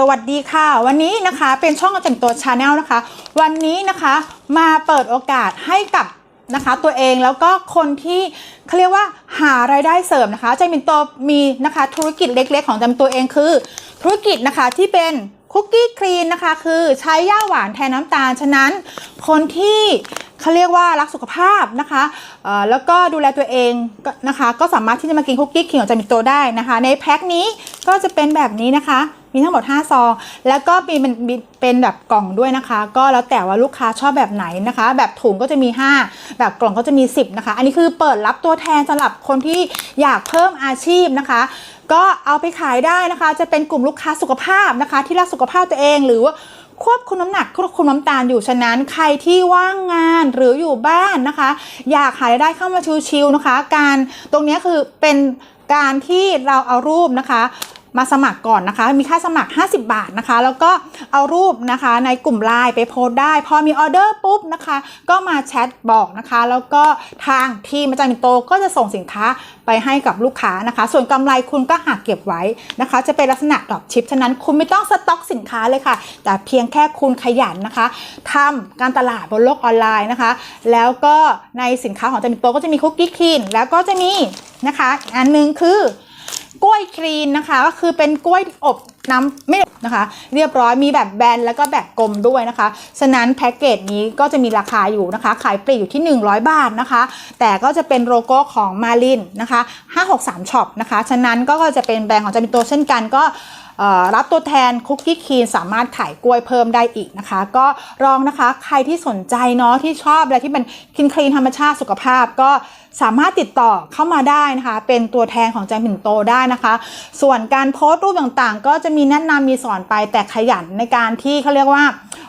สวัสดีค่ะ วันนี้นะคะเป็นช่องแต่งตัวชาแนลนะคะ วันนี้นะคะมาเปิดโอกาสให้กับนะคะตัวเองแล้วก็คนที่เขาเรียกว่าหารายได้เสริมนะคะจมินโตมีนะคะธุรกิจเล็กๆ ของจำตัวเองคือ ธุรกิจนะคะที่เป็นคุกกี้คลีนนะคะคือใช้ย่าหวานแทนน้ำตาล ฉะนั้นคนที่เขาเรียกว่ารักสุขภาพนะคะแล้วก็ดูแลตัวเองนะคะ ก็สามารถที่จะมากินคุกกี้คลีนของจามิโตได้นะคะ ในแพ็คนี้ก็จะเป็นแบบนี้นะคะ มีทั้งหมด 5 ซอง แล้วก็มีเป็นเป็นแบบกล่องด้วยนะคะ ก็แล้วแต่ว่าลูกค้าชอบแบบไหนนะคะ แบบถุงก็จะมี 5 แบบกล่องก็จะมี 10 นะคะ อันนี้คือเปิดรับตัวแทนสำหรับคนที่อยากเพิ่มอาชีพนะคะ ก็เอาไปขายได้นะคะ จะเป็นกลุ่มลูกค้าสุขภาพนะคะ ที่รักสุขภาพตัวเองหรือว่าควบคุมน้ำหนักควบคุมน้ำตาลอยู่ฉะนั้นใครที่ว่างงานหรืออยู่บ้านนะคะ อยากหารายได้เข้ามาชิวๆนะคะ การตรงนี้คือเป็นการที่เราเอารูปนะคะ มาสมัครก่อนนะคะ มีค่าสมัคร 50 บาทนะคะ แล้วก็เอารูปนะคะในกลุ่มไลน์ไปโพสได้ พอมีออเดอร์ปุ๊บนะคะ ก็มาแชทบอกนะคะ แล้วก็ทางทีมอาจารย์มินโตก็จะส่งสินค้าไปให้กับลูกค้านะคะ ส่วนกำไรคุณก็หักเก็บไว้นะคะ จะเป็นลักษณะดรอปชิปฉะนั้นคุณไม่ต้องสต็อกสินค้าเลยค่ะ แต่เพียงแค่คุณขยันนะคะทำการตลาดบนโลกออนไลน์นะคะ แล้วก็ในสินค้าของอาจารย์มินโตก็จะมีคุกกี้คลีนแล้วก็จะมีนะคะ อันหนึงคือ กล้วยครีนนะคะ ก็คือเป็นกล้วยอบ น้ำไม่นะคะ เรียบร้อยมีแบบแบนแล้วก็แบบกลมด้วยนะคะ ฉะนั้นแพ็กเกจนี้ก็จะมีราคาอยู่นะคะ ขายปลีกอยู่ที่ 100 บาทนะคะ แต่ก็จะเป็นโลโก้ของมาลินนะคะ563ช็อปนะคะ ฉะนั้นก็จะเป็นแบรนด์ของจามิโตเช่นกันก็รับตัวแทนคุกกี้คีนสามารถขายกล้วยเพิ่มได้อีกนะคะ ก็ลองนะคะใครที่สนใจเนาะที่ชอบอะไรที่เป็นคินคลีนธรรมชาติสุขภาพก็สามารถติดต่อเข้ามาได้นะคะ เป็นตัวแทนของแจมินโตได้นะคะ ส่วนการโพสต์รูปต่างๆ ก็จะมีมีแนะนำมีสอนไปแต่ขยันในการที่เขาเรียกว่า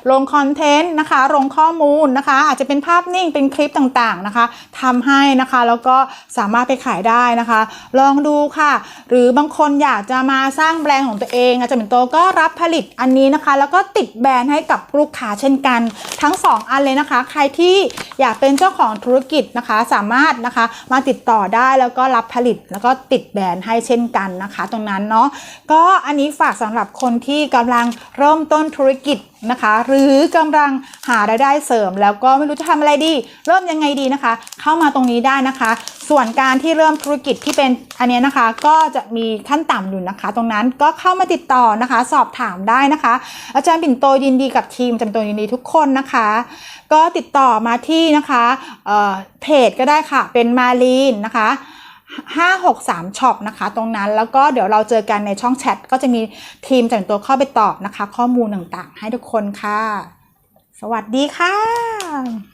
ลงคอนเทนต์นะคะ ลงข้อมูลนะคะ อาจจะเป็นภาพนิ่งเป็นคลิปต่างๆนะคะทำให้นะคะแล้วก็สามารถไปขายได้นะคะ ลองดูค่ะ หรือบางคนอยากจะมาสร้างแบรนด์ของตัวเอง อาจารย์ปิ่นโตก็รับผลิตอันนี้นะคะ แล้วก็ติดแบรนด์ให้กับลูกค้าเช่นกัน ทั้ง 2 อันเลยนะคะ ใครที่อยากเป็นเจ้าของธุรกิจนะคะ สามารถนะคะมาติดต่อได้แล้วก็รับผลิตแล้วก็ติดแบรนด์ให้เช่นกันนะคะ ตรงนั้นเนาะก็อันนี้ฝากสำหรับคนที่กำลังเริ่มต้นธุรกิจ นะคะ หรือกำลังหารายได้เสริม แล้วก็ไม่รู้จะทำอะไรดี เริ่มยังไงดีนะคะ เข้ามาตรงนี้ได้นะคะ ส่วนการที่เริ่มธุรกิจที่เป็นอันนี้นะคะ ก็จะมีขั้นต่ำอยู่นะคะ ตรงนั้นก็เข้ามาติดต่อนะคะ สอบถามได้นะคะ อาจารย์ปิ่นโตยินดีกับทีมจารย์ปิ่นโตยินดีทุกคนนะคะ ก็ติดต่อมาที่นะคะเเพจก็ได้ค่ะเป็นมาลีนนะคะ 563ช็อปนะคะ ตรงนั้นแล้วก็เดี๋ยวเราเจอกันในช่องแชทก็จะมีทีมแต่งตัวเข้าไปตอบนะคะ ข้อมูลต่างๆ ให้ทุกคนค่ะ สวัสดีค่ะ